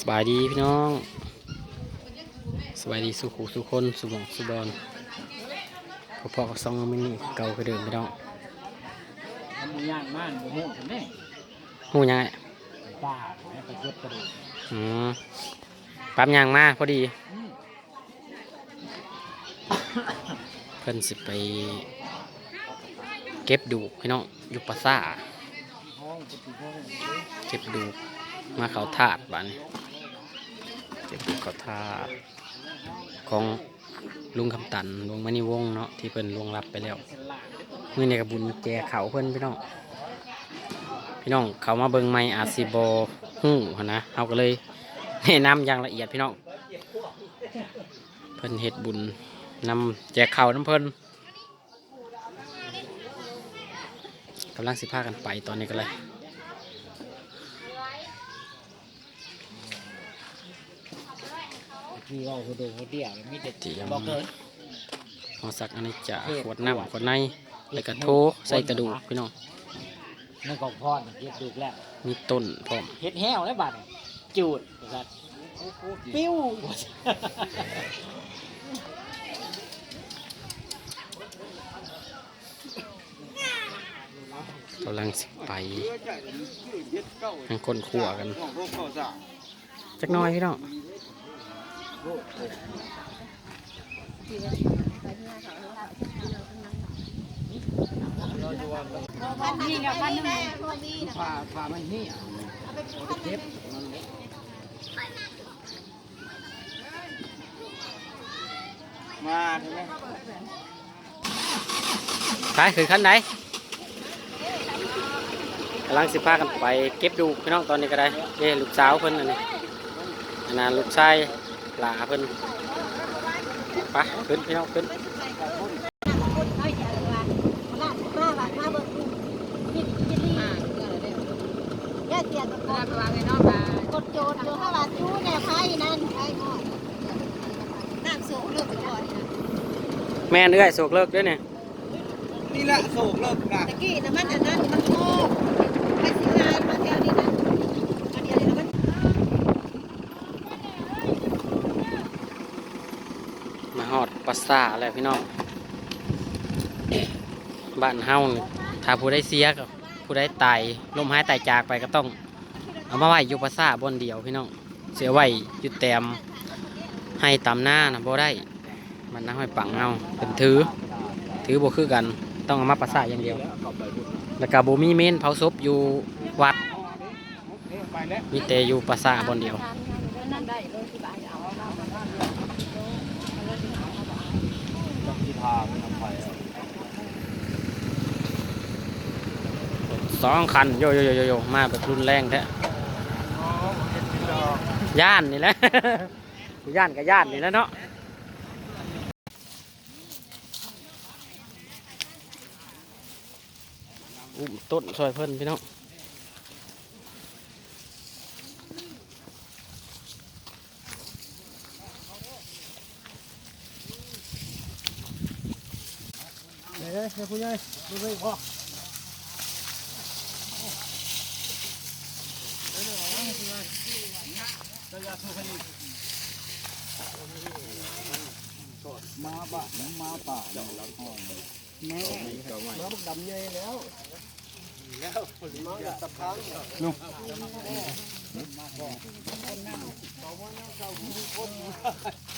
สบายดีพี่น้อง สบายดีสุขุสุคนสุบงสุบอนพอพอกับซองมินี่เก่าคือเดิมพี่น้องมันมีย่างม่านบ่ฮู้กันแน่หูยังไงป้าแม่ไปเก็บกระดูกอืมปั๊มยางมาพอดีอืมเพิ่นสิไป เก็บดูกพี่น้องอยู่ปราซ่าทห้องปฏิห้องเก็บดูก มาเขาถาดบ้านเก็บดูกเขาถาดของลุงคำตันลุงมณีวงเนาะที่เพิ่นลวงรับไปแล้วเมื่อในกระบุญแจเขาเพื่อนพี่น้องพี่น้องเขามาเบิงไม่อาจสิบหู้นะเขาก็เลยแนะนำอย่างละเอียดพี่น้องเพิ่นเฮ็ดบุญนำแจกเขาน้ำเพิ่นกำลังสิพากันไปตอนนี้ก็เลย ที่ว่าหัวดูหัวเดี่ยวมีแต่ที่ยังบ่เกินหอสักอันนี้จะขวดน้ำขวดในแล้วก็โถใส่กระดูกพี่น้องนั่นของพอดเก็บดูกแล้วมีต้นพร้อมเฮ็ดแห้วแล้วบัดนี้จูดว่าซั่นปิ้วกำลังสิไปทางคนขัวกันจักหน้อยพี่น้องพั นี่กับพันนึ่งผ่าผ่ามันนี่เก็บมาใช่ไหมไปคือขั้นไหนกำลังสิพากันไปเก็บดูพี่น้องตอนนี้ก็ได้เอ้ลูกสาวเพิ่นนนี้อันนั้นลูกชาย ลาเพิ่นไปขึ้นพี่น้องขึ้นย่าเสียตัวกดกดโจรโจรข้าวาจู้เนี่ยไพ่นั่นไพ่หมดน้ำสูงเลิกก่อนแม่นเอื้อยโศกเลิกด้วยเนี่ยนี่แหละโศกเลิกนะตะกี้น้ำมันอันนั้นมันโง่ไปสิงานมาแถวนี้นะอันเดียวนี้มัน มาฮอดปรา สาทแล้วพี่น้องบ้านเฮานี่ถ้าผู้ใดเสียกับผู้ใดตายลมหายตายจากไปก็ต้อง เอามาไว้อยู่ปราสาบนเดียวพี่น้องเสียไวยู่แตมให้ตามหน้านะบ่ได้ มันน้าห้อยปังเอาเป็นถือ ถือบ่คือกันต้องเอามาปราสาอย่างเดียวแล้วก็บ่มีเมนเผาศพอยู่วัดมีแต่อยู่ปราสาบนเดียว นั่นได้เลยที่บ้านเอาเอาเอาเอา ต้องที่ พาไปทำไปสองคันโยโยโยโยโยมาแบบรุนแรงแท้ย่านนี่แหละ ย่านกับย่านนี่แหล้วเนาะอุ้มต้นซอยเพิ่นพี่น้อง เฮ้ยเฮ้ยผู้ใหญ่ดูเลยพ่อมาป่ะมาป่าแม่แล้วดำใหญ่แล้วมอันเ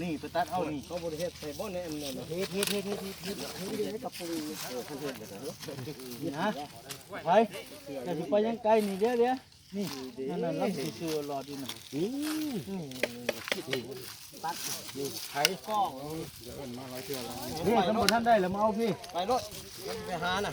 นี่ไปตัดเอานี่เขาบริเฮ็ดใส่บ่อเนี่ยมันเฮ็ดเฮ็ดเฮ็ดเฮ็ดเฮ็ดเฮ็ดเฮ็ดให้กับปูนี่ฮะไปอย่ไปยังไกลนี่เดี๋ยวเดี๋ยวนี่นั่นน่ะลำสิซื้อรอดีน่ะนี่ตัดนี่ไถฟ้องนี่สมบูรณ์ท่านได้แล้วมาเอาพี่ไปรถไปหาน่ะ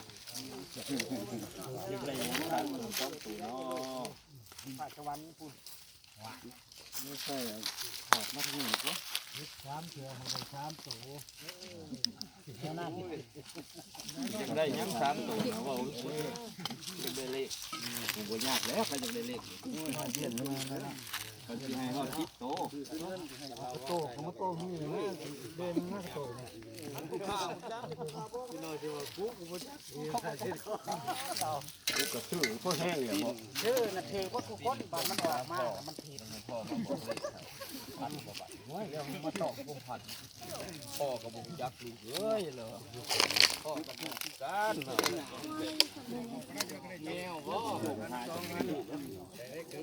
ไม่ใช่ถอดมาทางนี้ก็สามเถื่อมันได้สามตัวยังได้ยังสามตัวเขาบอกยังได้เลขผมบ่ยากแล้วใครยังได้เลขเดือนมาแล้วเขา จะให้เขาคิดโตโตของโตนี่นะเดินมาโตเนี่ยมันกูข้าวจ้าพี่น้อยที่ว่ากูกูบ่จักกูก็ถือก็แห้งอย่างบ่ชื่อนาทีว่าทุกคนตอนมันออกมามันผิดมาตอกกูผัดพ่อก็บ่จักลูกเอ้ยเหรอพ่อก็บ่กันแมวบ่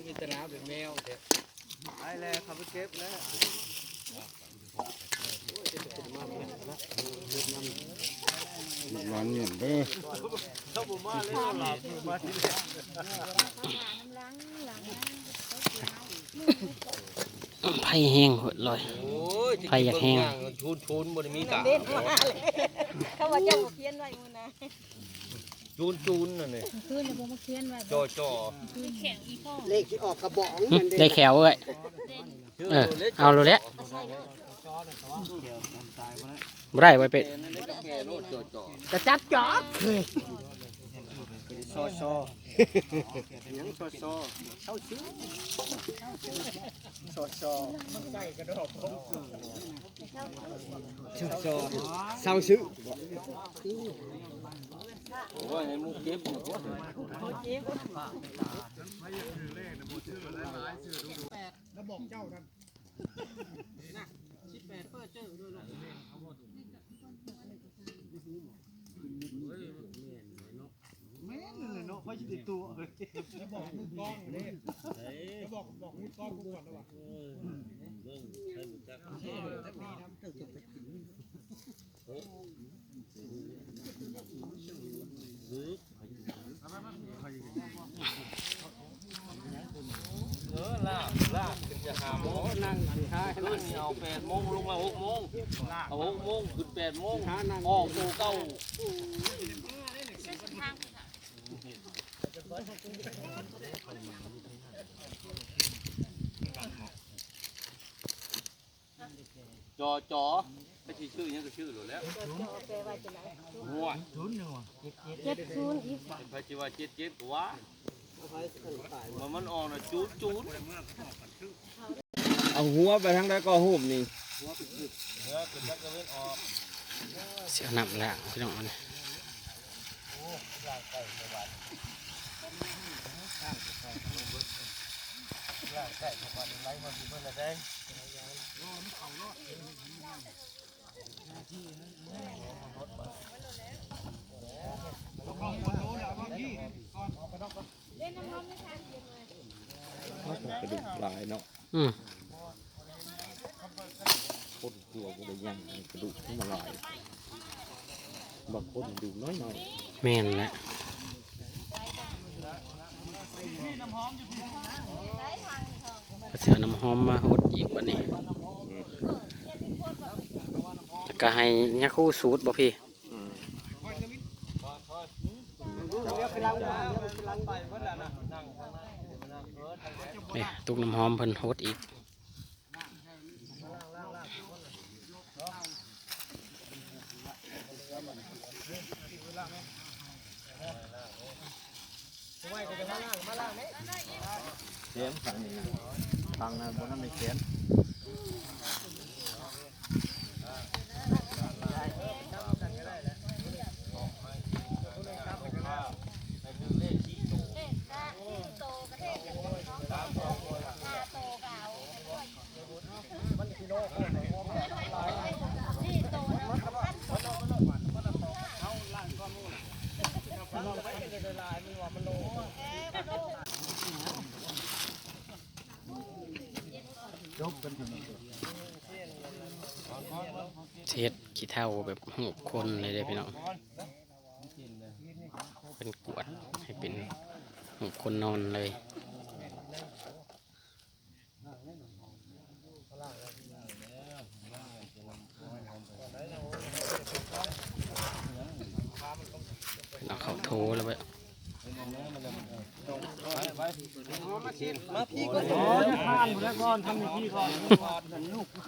มีตนาเป็นแมวเด้ ไปแล้วเขาไปเก็บแล้วร้อนเงินเด้อเขาบ่มาเลยหลับมาที่ไผ่แห้งหดลอยโอ้ยไผอยากแห้งชูนชูนบ่ได้มีกะเล่นมาเลยเขาว่าเจ้าบ่เขียนไว้มื้อนะ จูนจูนนั่นนี่คืนบ่มาเขียนไว้จอจอเลขที่ออกกระบอกหึได้แขวเอ้ย เออเอาเลยแหละ บ่ได้ไว้เป็ดแก่โลดจอจอจะจับจอบซอซอยังซอซอเช่าซื้อซอซอใกล้กระดอกซอซอเช่าซื้อ โอ้ยให้มุกเก็บหมด เออลากลากขึ้นจะหาโมงนั่งขึ้นเอาแปดโมงลงมาหกโมงเอาหกโมงขึ้นแปดโมงออกตัวเก้าจอจอ ไม่ใช่ชื่อยังก็ชื่อหรือแล้วหัวเจ็ดศูนย์อีกพระจิวาเจ็ดเจ็ดตัวมันมันออกนะจูดจูดเอาหัวไปทางใดก็หูบนี่เสียน้ำล้างพี่น้องนี่กระดูกลายเนาะอืมคนกลัวกูได้ยังกระดูกที่มาลายบางคนดูน้อยหน่อยแม่นแหละก็เสียน้ำหอมมาหดอีกวันนี้แล้ว ก็ให้ยาคู่สูตรบ่พี่นี่ตุกน้ำหอมเพิ่นโฮดอีกเสียงทางนี้ทางนั้นบนนั้นไม่เสียง เฮ็ดขี้เท่าแบบหูคนเลยเด้พี่น้องเป็นกวดให้เป็นหูคนนอนเลย เอาเขาโทรแล้วไป มาพี่ก่อนอ๋อจะผ่านหมดแล้วก่อนทำพี่ก่อนโอ้ยมันสิระวังเลยนะมีแต่เอาเอาเอาแต่ระวัง เ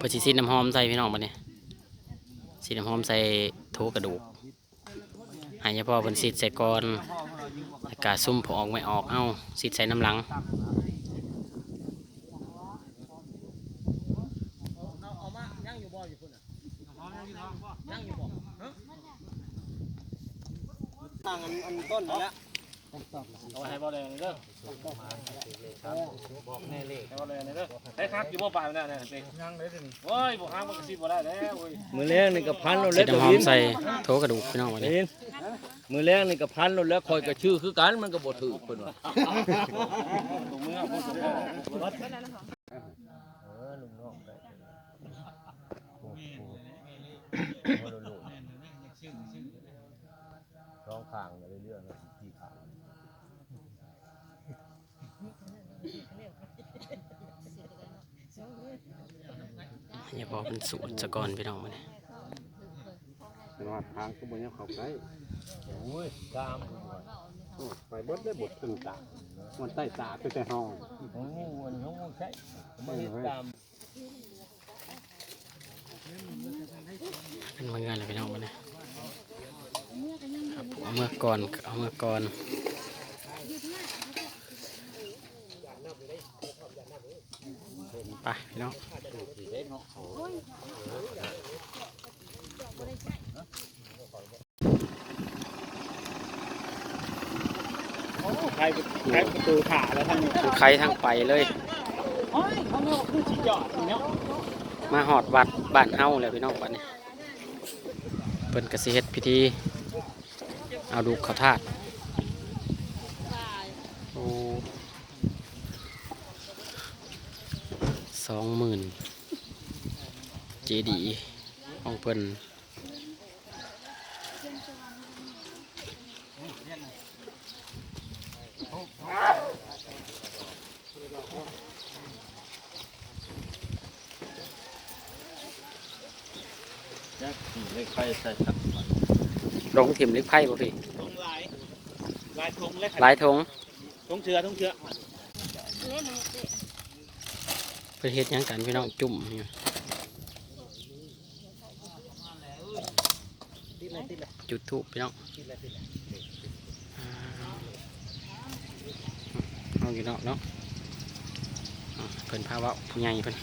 ปิดสีสีน้ำหอมใส่พี่น้องมาเนี่ยสีน้ำหอมใส่โถกระดูกหายเฉพาะเป็นสีใส่ก่อนแล้วกาศซุ่มผอออกไม่ออกเอ้าสีใส่น้ำหลัง ตั้งอันอันต้นแล้วเอาให้บ่แดงเด้อบอกแน่เลขให้บ่แดงเด้อให้ครับอยู่บ่ปลายมันน่ะเนี่ยสิยังเลยนี่โอ้ยบ่ห้างบ่กระซิบบ่ได้แล้วโอ้ยมือแรกนี่ก็พันเราสีเล็กน้ำหอมใส่โถกระดูกพี่น้องมาเนี่ยเห็นมือแรกนี่ก็พันเราแล้วคอยกระชื่อคือกันมันก็บ่ถือเพิ่นว่า ตรงมือพูดสุด ร้องข้างไปเรื่อยๆนะที่ข้าง ให้เฉพาะเป็นสูตรสะก่อนพี่น้องมาเนี่ยแต่ว่าทางก็บ่ยังเข้าใกล้โอ้ยตามโอ้ไปเบิดได้บทตึงตามันใต้ตาไปแต่ห้องของงูอันของงูใช่ไม่เห็นตามเป็นเมื่อเลยพี่น้องมาเนี่ยครับเอาเมื่อก่อนเอาเมื่อก่อน ไปพี่น้องใครใครประตูขาแล้วท่านคือใครทั้งไปเลย โอ้ยเขาเนี่ยคือสิจอดเนาะมาหอดวัดบ้านเฮาเลยพี่น้องบัดนี้เพิ่นกสิเฮ็ดพิธี เอาดูเขาธาตุโอ้ส องหมื่นเจดีย์ของเพิ่นเลขใครใส่ครับลงถิ่มเล็กไพ่บ่พี่ทงลายลายทงและหลายทงทงเชือทงเชือ เล่นเตะเพิ่นเฮ็ดหยังกันพี่น้องจุ่มอยู่จุดทูบพี่น้องอ่าเอาอยู่เนาะเนาะอ่าเพิ่นพาเว่าผู้ใหญ่เพิ่น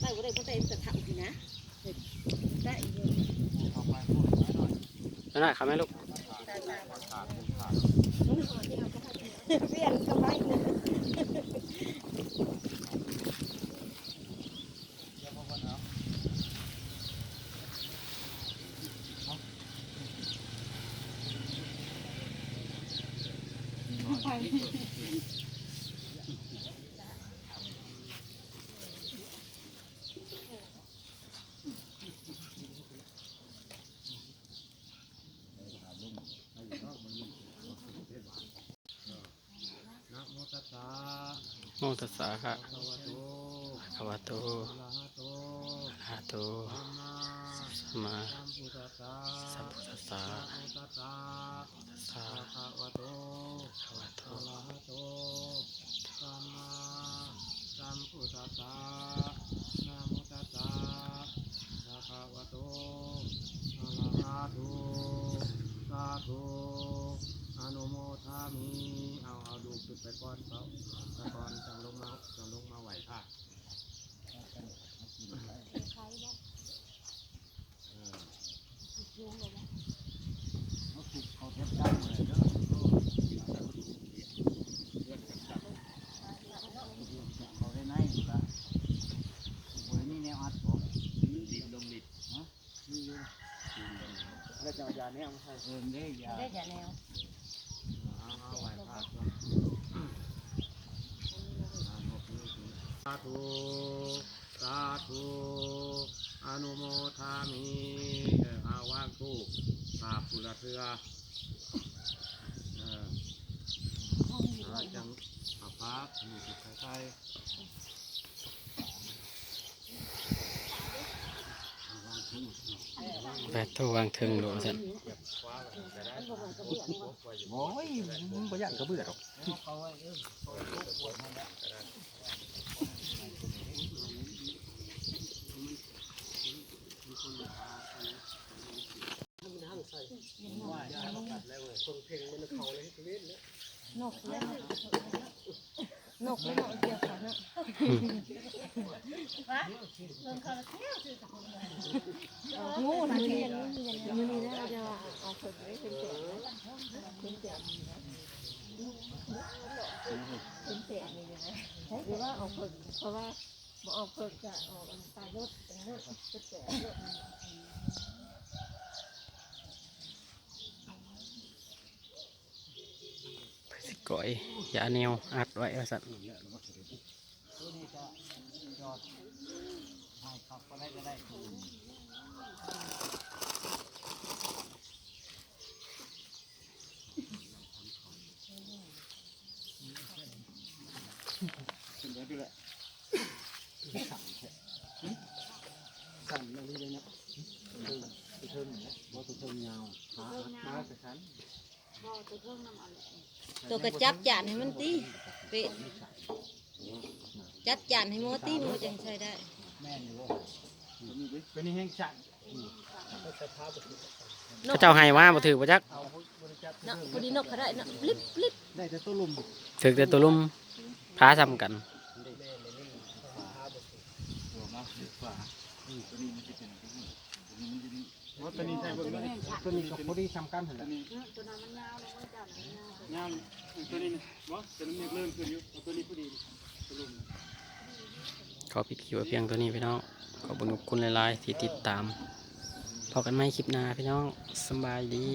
ได้บ่ได้บ่ได้จะทำสินะได้อยู่นั่นน่ะครับแม่ลูก เวียนก็ไม่ไป ตัสสะภะคะวะโตอะระหะโตสัมมาสัมพุทธัสสะตัสสะภะคะวะโตอะระหะโตสัมมาสัมพุทธัสสะนะโมตัสสะภะคะวะโตอะระหะโตสาธุ อนุโมทามี เอาเอาดูจุดไปก้อนเขาตะกอนจังลงมาจังลงมาไหวค่ะใครบ้างยงเลยเขาถูเขาแทบได้เลยเนาะแล้วจะเอายาแนวมาใช่เออได้ยาไแนว ใจใครแปดโทรวางเทิงหลวงสันโอ้ยมึงบ่อยากกระเบื่อหรอกนกเลย นกเลยเนาะเกี่ยวกันเนาะงูนะที่มันมีนะจะเอาฝึกไว้เป็นแสนเป็นแสนเป็นแสนนี่นะหรือว่าเอาฝึกเพราะว่าบ่เอาฝึกจะออกตายรถเป็นรถเป็นแสนรถ สิ ก่อยอย่าแนวอัดไว้ว่าสันขับก็สั่นเลยเลยนะเทิงเนี่ยบ่ไปเทิงยาวหาหาไปคัน ตัวก็จับจานให้มันตีเปะจัดจานให้หมอตีหมอจังใช้ได้แม่นี่บ่เป็นนี่แห้งสั่นพระเจ้าให้ว่าบ่ถือบ่จักเอาบริจาคเนาะพอดีนกเขาได้เนาะลิบลิบได้แต่ตัวลุมถือแต่ตัวลุ่มพาซ้ำกันตัวมาฝาตัวนี้มันจะเป็นตัวนี้ตัวนี้มันจะนี่ ตัวนี้ใช่บ่ตัวนี้กับพอดีซ้ำกันหั่นแหละตัวนั้นมันยาวเลยมันจับยาวตัวนี้นะบ่ตัวนี้เริ่มขึ้นอยู่ตัวนี้พอดีตัวลุมขอปิดคลิปไว้เพียงตัวนี้พี่น้องขอบคุณคุณหลายๆที่ติดตามพอกันไหมคลิปหน้าพี่น้องสบายดี